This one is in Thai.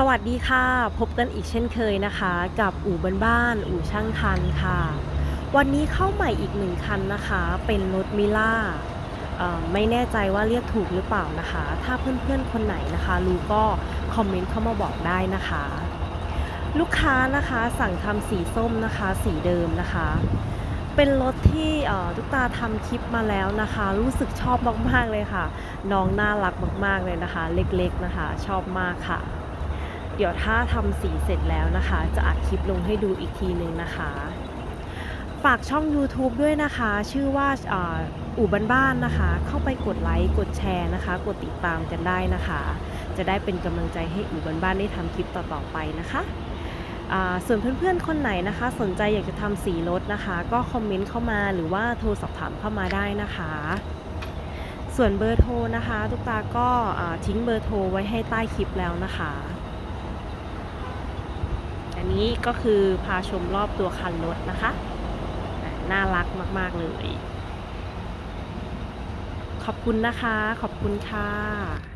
สวัสดีค่ะ พบกันอีกเช่นเคยนะคะ กับอู่บ้านๆอู่ช่างคันค่ะ วันนี้เข้าใหม่อีกหนึ่งคันนะคะ เป็นรถมิล่าไม่แน่ใจว่าเรียกถูกหรือเปล่านะคะ ถ้าเพื่อนๆคนไหนนะคะ รู้ก็คอมเมนต์เข้ามาบอกได้นะคะ ลูกค้านะคะสั่งทำสีส้มนะคะ สีเดิมนะคะ เป็นรถที่ทุกตาทำคลิปมาแล้วนะคะ รู้สึกชอบมากๆเลยค่ะ น้องน่ารักมากๆเลยนะคะ เล็กๆนะคะ ชอบมากค่ะ เดี๋ยวถ้าทำสีเสร็จแล้วนะคะ จะอัดคลิปลงให้ดูอีกทีนึงนะคะ ฝากช่อง YouTube ด้วยนะคะ ชื่อว่าอ่าอู่บ้านๆนะคะ เข้าไปกดไลค์กดแชร์นะคะ กดติดตามกันได้นะคะ จะได้เป็นกำลังใจให้อู่บ้านๆได้ทำคลิปต่อๆไปนะคะส่วนเพื่อนๆ คนไหนนะคะ สนใจอยากจะทำสีรถนะคะ ก็คอมเมนต์เข้ามาหรือว่าโทรสอบถามเข้ามาได้นะคะ ส่วนเบอร์โทรนะคะ ทุกตาก็ทิ้งเบอร์โทรไว้ให้ใต้คลิปแล้วนะคะ นี้ก็คือพาชมรอบตัวคันรถนะคะอะน่ารักมาก ๆ เลย ขอบคุณนะคะ ขอบคุณค่ะ